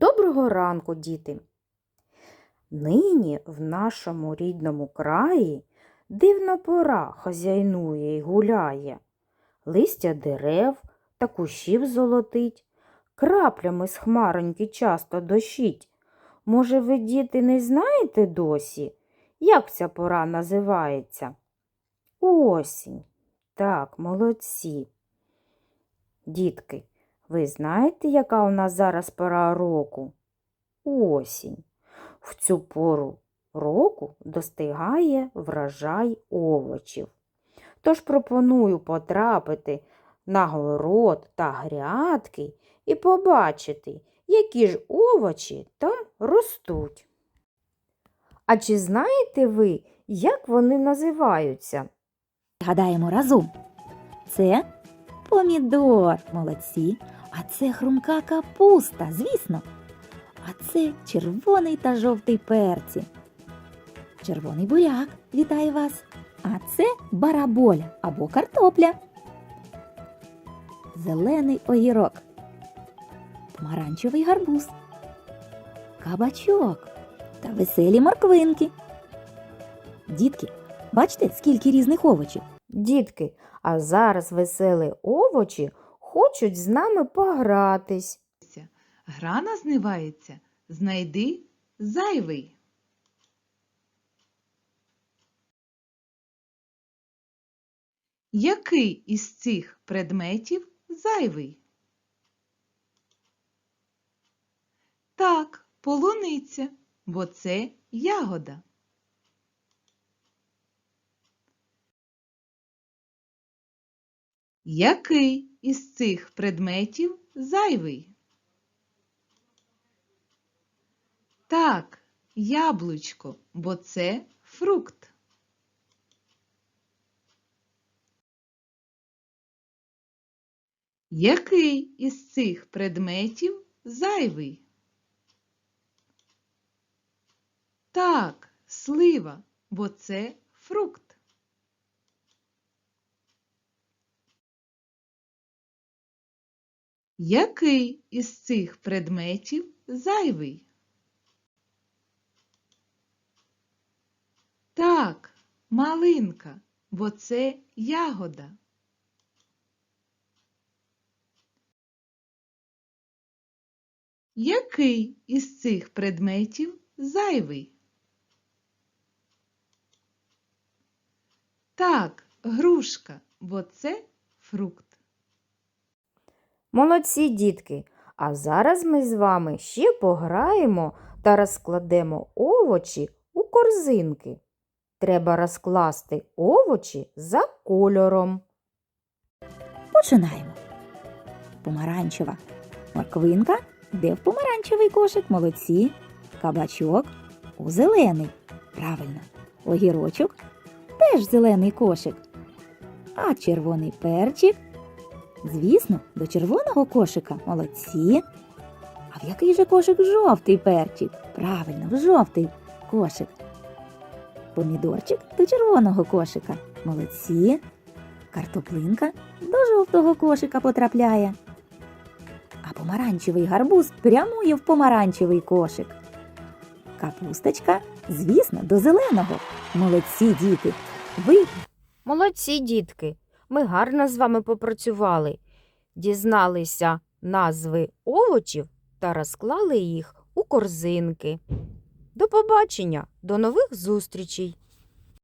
Доброго ранку, діти! Нині в нашому рідному краї дивна пора хазяйнує й гуляє. Листя дерев та кущів золотить, краплями з хмароньки часто дощить. Може, ви, діти, не знаєте досі, як ця пора називається? Осінь. Так, молодці. Дітки, ви знаєте, яка у нас зараз пора року? Осінь. В цю пору року достигає врожай овочів. Тож пропоную потрапити на город та грядки і побачити, які ж овочі там ростуть. А чи знаєте ви, як вони називаються? Гадаємо разом. Це помідор, молодці. А це хрумка капуста, звісно. А це червоний та жовтий перці. Червоний буряк вітає вас. А це бараболя або картопля. Зелений огірок. Помаранчевий гарбуз. Кабачок та веселі морквинки. Дітки, бачите, скільки різних овочів? Дітки, а зараз веселі овочі хочуть з нами погратись. Гра називається Знайди зайвий. Який із цих предметів зайвий? Так, полуниця, бо це ягода. Який із цих предметів зайвий? Так, яблучко, бо це фрукт. Який із цих предметів зайвий? Так, слива, бо це фрукт. Який із цих предметів зайвий? Так, малинка, бо це ягода. Який із цих предметів зайвий? Так, грушка, бо це фрукт. Молодці, дітки! А зараз ми з вами ще пограємо та розкладемо овочі у корзинки. Треба розкласти овочі за кольором. Починаємо. Помаранчева. Морквинка йде в помаранчевий кошик, молодці. Кабачок у зелений. Правильно. Огірочок теж зелений кошик. А червоний перчик, звісно, до червоного кошика. Молодці. А в який же кошик жовтий перчик? Правильно, в жовтий кошик. Помідорчик до червоного кошика. Молодці. Картоплинка до жовтого кошика потрапляє. А помаранчевий гарбуз прямує в помаранчевий кошик. Капусточка, звісно, до зеленого. Молодці діти. Ви Молодці, дітки! Ми гарно з вами попрацювали, дізналися назви овочів та розклали їх у корзинки. До побачення, до нових зустрічей!